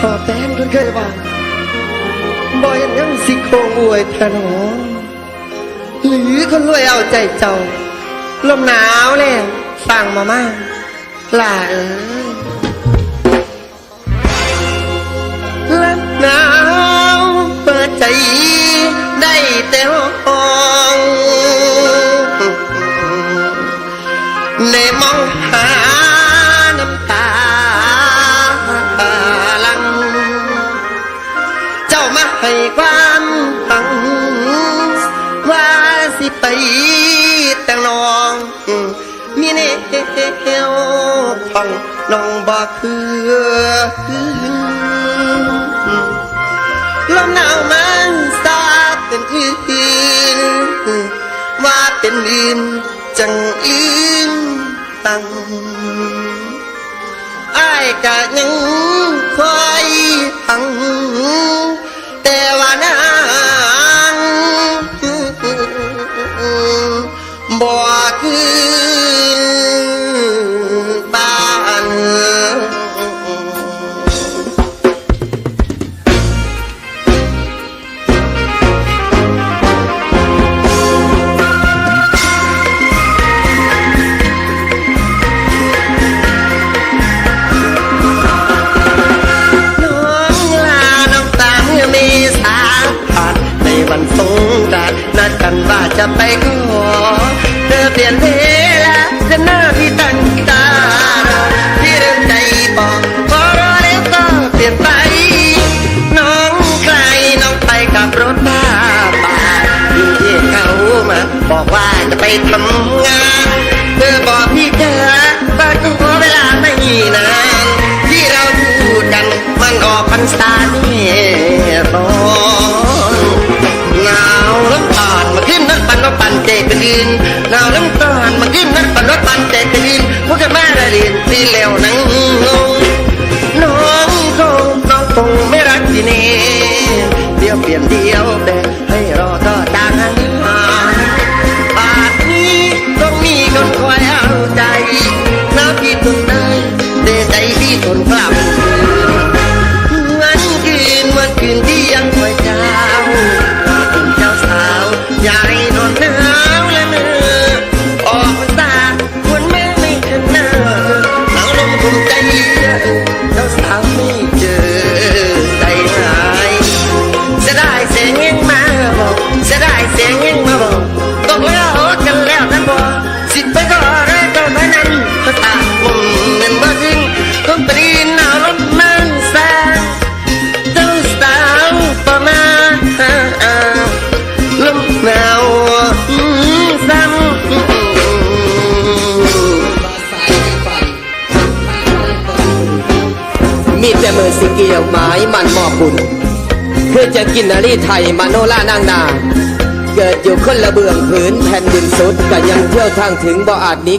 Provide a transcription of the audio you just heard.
ขอแฟนคนเคยว่าบ่เห็นยังสิโครงอวยแทนหอหรือคนรวยเอาใจเจ้า ลมหนาวแล้วฟังมามาลาเอ้ยลมหนาวเปิดใจได้แต่ห้องได้มอง จ้ามาให้ความตัง ว่าสิไปแต่งนอง มีแนวของน้องบอกคือลมหนาวมันสาเป็นอื่นว่าเป็นอื่นจังอื่นตังอ้ายกะยังคอย บ่คือบ้านน้องลาน้ำตาเมื่อมีสาผ่าน วันสงกรานต์นัดกันว่าจะไปขอเธอเปลี่ยนเวลาเดินหน้าพี่ตั้งตารอพี่เริ่มใจบอกพอรอแล้วก็เปลี่ยนไป น้องไกลน้องไปกับรถบ้าป่าพี่เขามาบอกว่าจะไปทำงานเธอบอก นเระดินนาวน้ำตาลมาขึ้นนักปันรถปันแต่ตีนพวกกันมาได้เรียนที่แล้วนังงงน้องคงน้องคงไม่รักที่นี่เดี๋ยวเปลี่ยนเดียวแต่ มมันแสงเจ้าสาวประมาลมหนาวซ้ำมีแต่มือสิเกี่ยวไม้มันมอบบุญคือจะกินนารีไทยมโนล่านางนา เกิดอยู่คนละเบืองผืนแผ่นดินสุดก็ยังเที่ยวทางถึงบ่อาจนี้